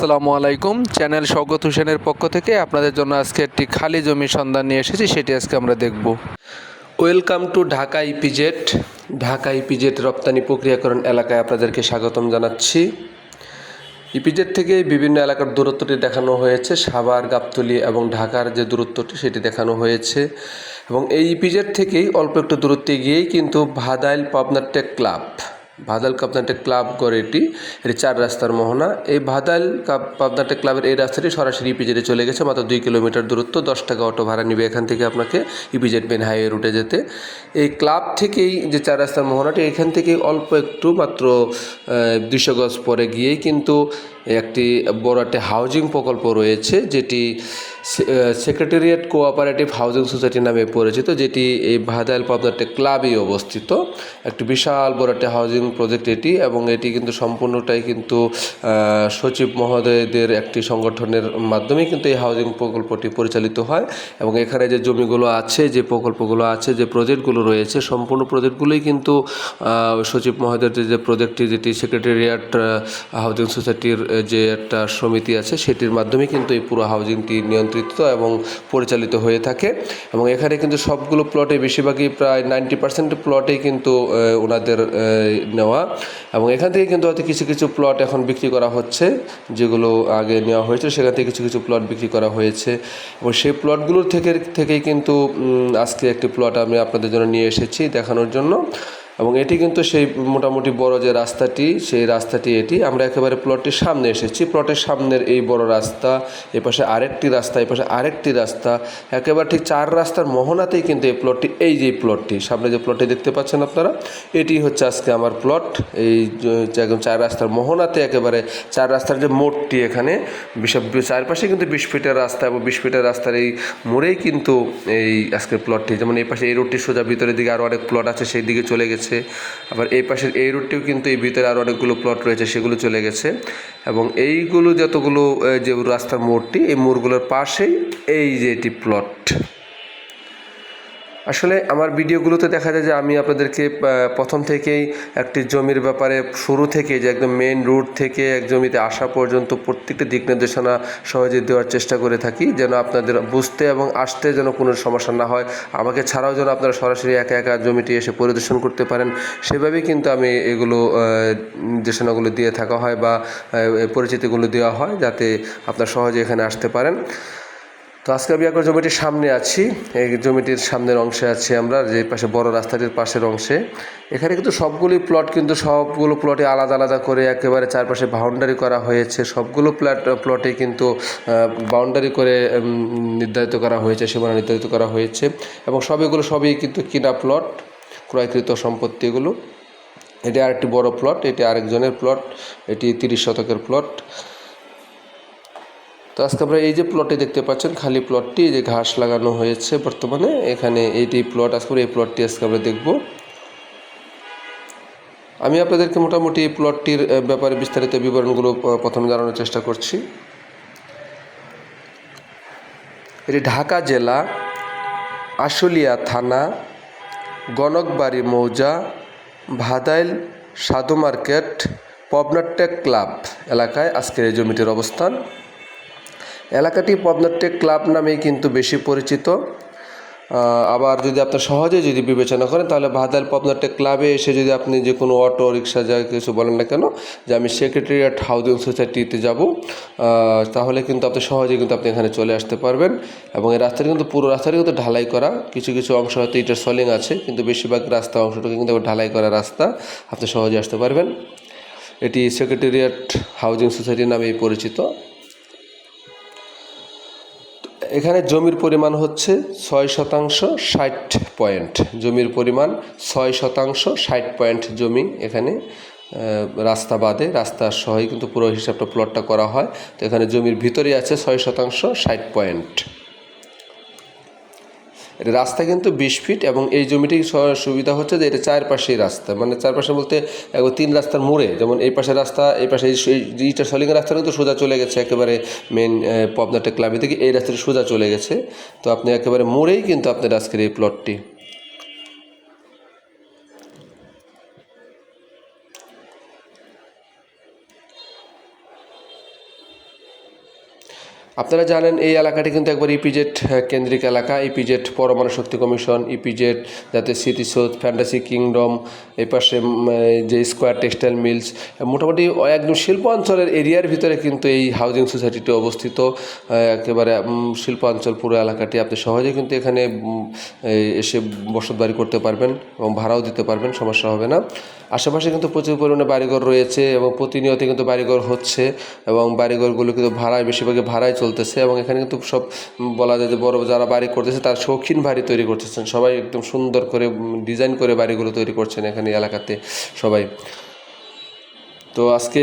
আসসালামু আলাইকুম। চ্যানেল স্বগত হোসেনের পক্ষ থেকে আপনাদের জন্য আজকে একটি খালি জমির সন্ধান নিয়ে এসেছি, সেটি আজকে আমরা দেখব। Welcome to Dhaka EPZ Dhaka EPZ রপ্তানি প্রক্রিয়াকরণ এলাকায় আপনাদেরকে স্বাগতম জানাচ্ছি। ইপিজেট থেকে বিভিন্ন এলাকার দূরত্বটি দেখানো হয়েছে, সাভার, গাবতলী এবং ঢাকার যে দূরত্বটি, সেটি দেখানো হয়েছে। এবং এই ইপিজেট থেকেই অল্প একটু দূরত্বে গিয়েই কিন্তু ভাদাইল পাবনা টেক ক্লাব ভাদাইল কাপনাটেক ক্লাব করে এটি। এটি চার রাস্তার মোহনা। এই ভাদাল কাপ পাবনাটেক ক্লাবের এই রাস্তাটি সরাসরি ইপিজেডে চলে গেছে, মাত্র দুই কিলোমিটার দূরত্ব। দশ টাকা অটো ভাড়া নিবে এখান থেকে আপনাকে ইপিজেড মেন হাইওয়ে রুটে যেতে। এই ক্লাব থেকেই যে চার রাস্তার মোহনাটি, এখান থেকে অল্প একটু, মাত্র দুশো গজ পরে গিয়েই কিন্তু একটি বড় একটি হাউজিং প্রকল্প রয়েছে, যেটি সেক্রেটারিয়েট কোঅপারেটিভ হাউজিং সোসাইটি নামে পরিচিত, যেটি এই ভাদাইল পাবনাটে ক্লাবেই অবস্থিত। একটি বিশাল বড় একটি হাউজিং প্রজেক্ট এটি এবং এটি কিন্তু সম্পূর্ণটাই কিন্তু সচিব মহোদয়দের একটি সংগঠনের মাধ্যমেই কিন্তু এই হাউজিং প্রকল্পটি পরিচালিত হয় এবং এখানে যে জমিগুলো আছে, যে প্রকল্পগুলো আছে, যে প্রজেক্টগুলো রয়েছে, সম্পূর্ণ প্রজেক্টগুলোই কিন্তু সচিব মহোদয়ের যে- প্রজেক্টটি যেটি সেক্রেটারিয়েট হাউজিং সোসাইটির যে একটা সমিতি আছে, সেটির মাধ্যমে কিন্তু এই পুরো হাউজিংটি নিয়ন্ত্রিত এবং পরিচালিত হয়ে থাকে। এবং এখানে কিন্তু সবগুলো প্লটে বেশিরভাগই প্রায় নাইনটি পার্সেন্ট প্লটেই কিন্তু ওনাদের নেওয়া। এবং এখান থেকে কিন্তু হয়তো কিছু কিছু প্লট এখন বিক্রি করা হচ্ছে, যেগুলো আগে নেওয়া হয়েছে সেখান থেকে কিছু কিছু প্লট বিক্রি করা হয়েছে। এবং সেই প্লটগুলোর থেকে, থেকেই কিন্তু আজকে একটি প্লট আমি আপনাদের জন্য নিয়ে এসেছি দেখানোর জন্য। এবং এটি কিন্তু সেই মোটামুটি বড় যে রাস্তাটি, সেই রাস্তাটি এটি। আমরা একেবারে প্লটটির সামনে এসেছি। প্লটের সামনের এই বড় রাস্তা, এপাশে আরেকটি রাস্তা, এপাশে আরেকটি রাস্তা। একেবারে ঠিক চার রাস্তার মোহনাতেই কিন্তু এই প্লটটি, এই যে প্লটটি, সামনে যে প্লটটি দেখতে পাচ্ছেন আপনারা, এটি হচ্ছে আজকে আমার প্লট। এই একদম চার রাস্তার মোহনাতে একেবারে চার রাস্তার যে মোড়টি এখানে চারপাশে কিন্তু বিশ ফিটের রাস্তা এবং বিশ ফিটের রাস্তার এই মোড়েই কিন্তু এই আজকের প্লটটি। যেমন এই পাশে এই রোডটি সোজা ভিতরের দিকে আরও অনেক প্লট আছে সেই দিকে চলে গেছে। আবার এই পাশের এই রুটটিও কিন্তু এই ভিতরে আরও অনেকগুলো প্লট রয়েছে, সেগুলো চলে গেছে। এবং এইগুলো যতগুলো যে রাস্তার মোড়টি, এই মোড়গুলোর পাশেই এই যে এটি প্লট আসলে আমার ভিডিওগুলোতে দেখা যায় যে আমি আপনাদেরকে প্রথম থেকেই একটি জমির ব্যাপারে শুরু থেকে যে একদম মেন রুট থেকে এক জমিতে আসা পর্যন্ত প্রত্যেকটি দিক নির্দেশনা সহজে দেওয়ার চেষ্টা করে থাকি, যেন আপনাদের বুঝতে এবং আসতে যেন কোনো সমস্যা না হয়। আমাকে ছাড়াও যেন আপনারা সরাসরি একা একা জমিটি এসে পরিদর্শন করতে পারেন, সেভাবেই কিন্তু আমি এগুলো নির্দেশনাগুলো দিয়ে থাকা হয় বা পরিচিতিগুলো দেওয়া হয়, যাতে আপনারা সহজে এখানে আসতে পারেন। তো আজকে আমি একবার জমিটির সামনে আছি। এই জমিটির সামনের অংশে আছি আমরা, যে পাশে বড় রাস্তাটির পাশের অংশে। এখানে কিন্তু সবগুলি প্লট কিন্তু সবগুলো প্লটে আলাদা আলাদা করে একেবারে চারপাশে বাউন্ডারি করা হয়েছে। সবগুলো প্লট প্লটে কিন্তু বাউন্ডারি করে নির্ধারিত করা হয়েছে, সীমানা নির্ধারিত করা হয়েছে। এবং সবগুলো সবই কিন্তু কিনা প্লট ক্রয়কৃত সম্পত্তিগুলো। এটি আরেকটি বড় প্লট এটি আরেকজনের প্লট এটি তিরিশ শতকের প্লট তো আজকে আমরা এই যে প্লটে দেখতে পাচ্ছেন, খালি প্লটটি যে ঘাস লাগানো হয়েছে বর্তমানে, এখানে এইটি প্লট আজকে এই প্লটটি আজকে আমরা দেখব। আমি আপনাদেরকে মোটামুটি এই প্লটটির ব্যাপারে বিস্তারিত বিবরণগুলো প্রথমে জানানোর চেষ্টা করছি। এটি ঢাকা জেলা, আশুলিয়া থানা, গণকবাড়ি মৌজা, ভাদাইল সাধু মার্কেট পবনাটেক ক্লাব এলাকায় আজকের এই জমিটির অবস্থান। এলাকাটি পবনাটেক ক্লাব নামেই কিন্তু বেশি পরিচিত। আবার যদি আপনার সহজে যদি বিবেচনা করেন, তাহলে ভাদাল পবনাটেক ক্লাবে এসে যদি আপনি যে কোনো অটো, রিক্সা, যা কিছু বলেন না কেন, যে আমি সেক্রেটারিয়েট হাউজিং সোসাইটিতে যাব তাহলে কিন্তু আপনি সহজে কিন্তু আপনি এখানে চলে আসতে পারবেন। এবং এই রাস্তাটি কিন্তু পুরো রাস্তাটি কিন্তু ঢালাই করা, কিছু কিছু অংশ হয়তো ইটার সলিং আছে, কিন্তু বেশিরভাগ রাস্তা অংশটুকু কিন্তু ঢালাই করা রাস্তা, আপনি সহজে আসতে পারবেন। এটি সেক্রেটারিয়েট হাউজিং সোসাইটি নামেই পরিচিত। এখানে জমির পরিমাণ হচ্ছে ছয় শতাংশ ষাট পয়েন্ট। জমির পরিমাণ ছয় শতাংশ ষাট পয়েন্ট জমি এখানে রাস্তা বাদে রাস্তার সহই কিন্তু পুরো হিসাবটা প্লটটা করা হয়। তো এখানে জমির ভিতরে আছে ছয় শতাংশ ষাট পয়েন্ট। রাস্তা কিন্তু বিশ ফিট এবং এই জমিটি সুবিধা হচ্ছে যে এটা চারপাশেই রাস্তা। মানে চারপাশে বলতে একবার তিন রাস্তার মোড়ে, যেমন এই পাশে রাস্তা, এই পাশে ইটা সলিং রাস্তা কিন্তু সোজা চলে গেছে একেবারে মেন পবনাটে ক্লাবে থেকে এই রাস্তাটি সোজা চলে গেছে। তো আপনি একেবারে মোড়েই কিন্তু আপনার আজকের এই প্লটটি আপনারা জানেন এই এলাকাটি কিন্তু একবার ইপিজেড কেন্দ্রিক এলাকা। ইপিজেড পরমাণু শক্তি কমিশন ইপিজেড যাতে স্মৃতিসৌধ ফ্যান্টাসি কিংডম এই পাশে যে স্কোয়ার টেক্সটাইল মিলস মোটামুটি একদম শিল্প অঞ্চলের এরিয়ার ভিতরে কিন্তু এই হাউজিং সোসাইটিটি অবস্থিত। একেবারে শিল্প অঞ্চল পুরো এলাকাটি আপনি সহজে কিন্তু এখানে এসে বসত বাড়ি করতে পারবেন এবং ভাড়াও দিতে পারবেন, সমস্যা হবে না। আশেপাশে কিন্তু প্রচুর পরিমাণে বাড়িঘর রয়েছে এবং প্রতিনিয়ত কিন্তু বাড়িঘর হচ্ছে এবং বাড়িঘরগুলো কিন্তু ভাড়ায়, বেশিরভাগই ভাড়ায় চলতেছে এবং এখানে কিন্তু সব বলা যায় যে বড় যারা বাড়ি করতেছে তার শৌখিন বাড়ি তৈরি করতেছেন। সবাই একদম সুন্দর করে, ডিজাইন করে বাড়িগুলো তৈরি করছেন এখানে এলাকাতে সবাই। তো আজকে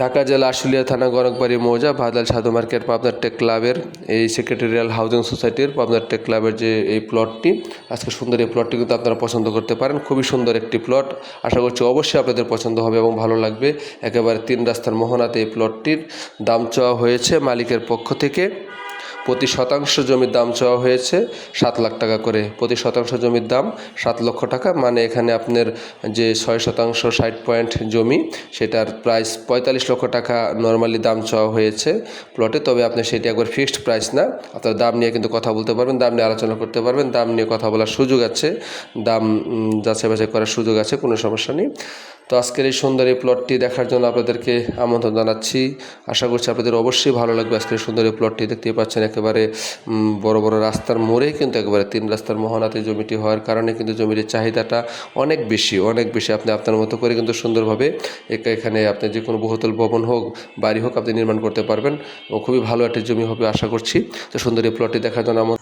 ঢাকা জেলা আশুলিয়া থানা গরকবাড়ি মৌজা ভাদাল সাধু মার্কেট পাবনার টেক ক্লাবের এই সেক্রেটারিয়াল হাউজিং সোসাইটির পাবনার টেক ক্লাবের যে এই প্লটটি আজকে সুন্দর এই প্লটটি কিন্তু আপনারা পছন্দ করতে পারেন। খুবই সুন্দর একটি প্লট আশা করছি অবশ্যই আপনাদের পছন্দ হবে এবং ভালো লাগবে। একেবারে তিন রাস্তার মোহনাতে এই প্লটটির দাম চাওয়া হয়েছে মালিকের পক্ষ থেকে। প্রতি শতাংশ জমির দাম চাওয়া হয়েছে সাত লাখ টাকা করে। প্রতি শতাংশ জমির দাম সাত লক্ষ টাকা মানে এখানে আপনার যে ছয় শতাংশ, ষাট পয়েন্ট জমি, সেটার প্রাইস পঁয়তাল্লিশ লক্ষ টাকা নর্মালি দাম চাওয়া হয়েছে প্লটে তবে আপনি সেটি একবার ফিক্সড প্রাইস না, আপনার দাম নিয়ে কিন্তু কথা বলতে পারবেন, দাম নিয়ে আলোচনা করতে পারবেন, দাম নিয়ে কথা বলার সুযোগ আছে, দাম যাচাই বাছাই করার সুযোগ আছে, কোনো সমস্যা নেই। তো আজকের এই সুন্দর এই প্লটটি দেখার জন্য আপনাদেরকে আমন্ত্রণ জানাচ্ছি। আশা করছি আপনাদের অবশ্যই ভালো লাগবে। আজকের সুন্দর এই প্লটটি দেখতেই পাচ্ছেন একেবারে বড় বড় রাস্তার মোড়ে কিন্তু একেবারে তিন রাস্তার মহানাতে জমিটি হওয়ার কারণে কিন্তু জমির চাহিদাটা অনেক বেশি অনেক বেশি। আপনি আপনার মতো করে কিন্তু সুন্দরভাবে এখানে আপনি যে কোনো বহুতল ভবন হোক, বাড়ি হোক আপনি নির্মাণ করতে পারবেন। এবং খুবই ভালো একটি জমি হবে, আশা করছি। তো সুন্দর এই প্লটটি দেখার জন্য আমার